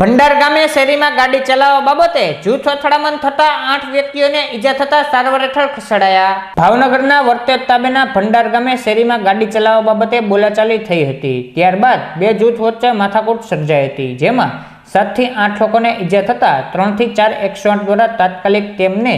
ભંડાર ગામે શેરીમાં ગાડી ચલાવવા બાબતે જૂથ અથડામણ થતા આઠ વ્યક્તિઓને ઈજા થતા સારવાર હેઠળ ખસેડાયા. ભાવનગરના વર્તેજ તાબેના ભંડાર ગામે શેરીમાં ગાડી ચલાવવા બાબતે બોલાચાલી થઈ હતી. ત્યારબાદ બે જૂથ વચ્ચે માથાકૂટ સર્જાઈ હતી, જેમાં સાતથી આઠ લોકોને ઈજા થતા ત્રણથી ચાર એકસો દ્વારા તાત્કાલિક તેમને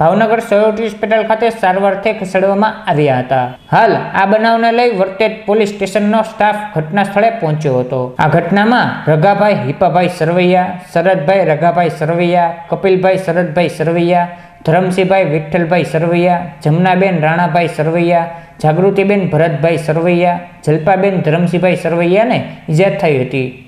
ભાવનગર સયોટી હોસ્પિટલ ખાતે સારવારથી ખસેડવામાં આવ્યા હતા. હાલ, આ બનાવને લઈ વર્તેજ પોલીસ સ્ટેશનનો સ્ટાફ ઘટના સ્થળે પહોંચ્યો હતો. આ ઘટનામાં રઘાભાઈ હિપાભાઈ સરવૈયા, શરદભાઈ રઘાભાઈ સરવૈયા, કપિલભાઈ શરદભાઈ સરવૈયા, ધરમસિંહભાઈ વિઠ્ઠલભાઈ સરવૈયા, જમનાબેન રાણાભાઈ સરવૈયા, જાગૃતિબેન ભરતભાઈ સરવૈયા, જલ્પાબેન ધરમસિંહભાઈ સરવૈયાને ઈજા થઈ હતી.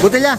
Butella.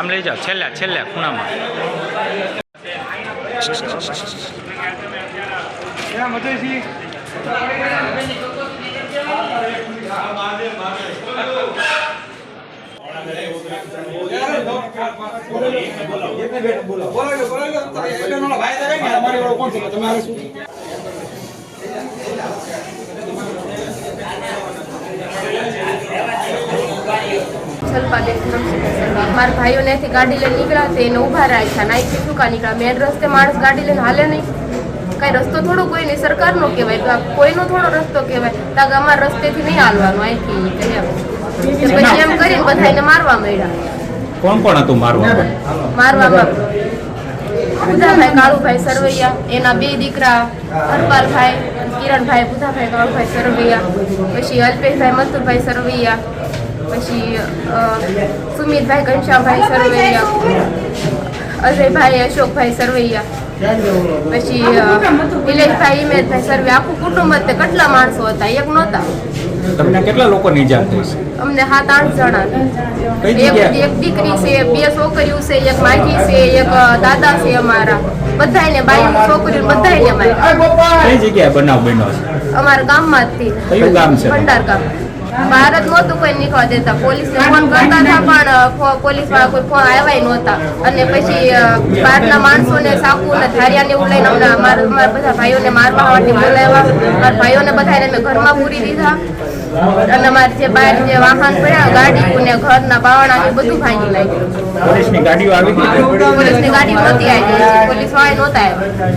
આમ લઈ જાઓ છેલ્લા છેલ્લા ખૂણામાં. જલપાબેન ધરમસિંહ મારા ભાઈઓ ત્યાંથી ગાડી લઈને નીકળ્યા તે એને ઊભા રાખ્યા નાઈથી શું કા નીકળ્યા? મેન રસ્તે માણસ ગાડી લઈને હાલે નહીં. કઈ રસ્તો થોડો કોઈ નહીં સરકારનો કહેવાય તો કોઈનો થોડો રસ્તો કહેવાય. તાગ અમારા રસ્તેથી નહીં હાલવાનું અહીંથી પછી એમ કરીને બધાને મારવા માંડ્યા. કોણ કોણ હતું મારવા? મારવામાં. બુધાભાઈ કાળુભાઈ સરવૈયા એના બે દીકરા હરપાલભાઈ કિરણભાઈ બુધાભાઈ કાળુભાઈ સરવૈયા પછી અલ્પેશભાઈ મથુરભાઈ સરવૈયા પછી સુમિતભાઈ ઘનશ્યામભાઈ સરવૈયા. અજયભાઈ અશોકભાઈ સરવૈયા. પછી નિલેશભાઈ હિમેશભાઈ સરવે આખું કુટુંબ જ કેટલા માણસો હતા? એક નહોતા. તમને કેટલા લોકો ઈજા થઈ છે? અમને સાત આઠ જણા. એક દીકરી છે બે છોકરીઓ છે એક માજી છે એક દાદા છે અમારા. બધાને બાઈ છોકરીઓ બધાયને મારી કઈ જગ્યાએ બનાવ બન્યો છે? અમારા ગામમાં જ થી ગામ છે? ભંડાર ગામ. ભારત નહોતું કોઈ નીકળવા દેતા. પોલીસ ફોન કરતા હતા પણ પોલીસવાળા કોઈ ફોન આવ્યા નહોતા. અને પછી બહારના માણસોને સાકુ ને ધારિયા ને એવું લઈને અમને અમારા અમારા બધા ભાઈઓને મારવા માટે બોલાવ્યા. મારા ભાઈઓને બધાને મેં ઘરમાં પૂરી દીધા. અને અમારે જે બહાર જે વાહન પડ્યા ગાડી ને ઘરના બાવણા ને બધું ભાંગી નાખ્યું. પોલીસની ગાડીઓ આવી પોલીસની નહોતી આવી. પોલીસવાળા નહોતા આવ્યા.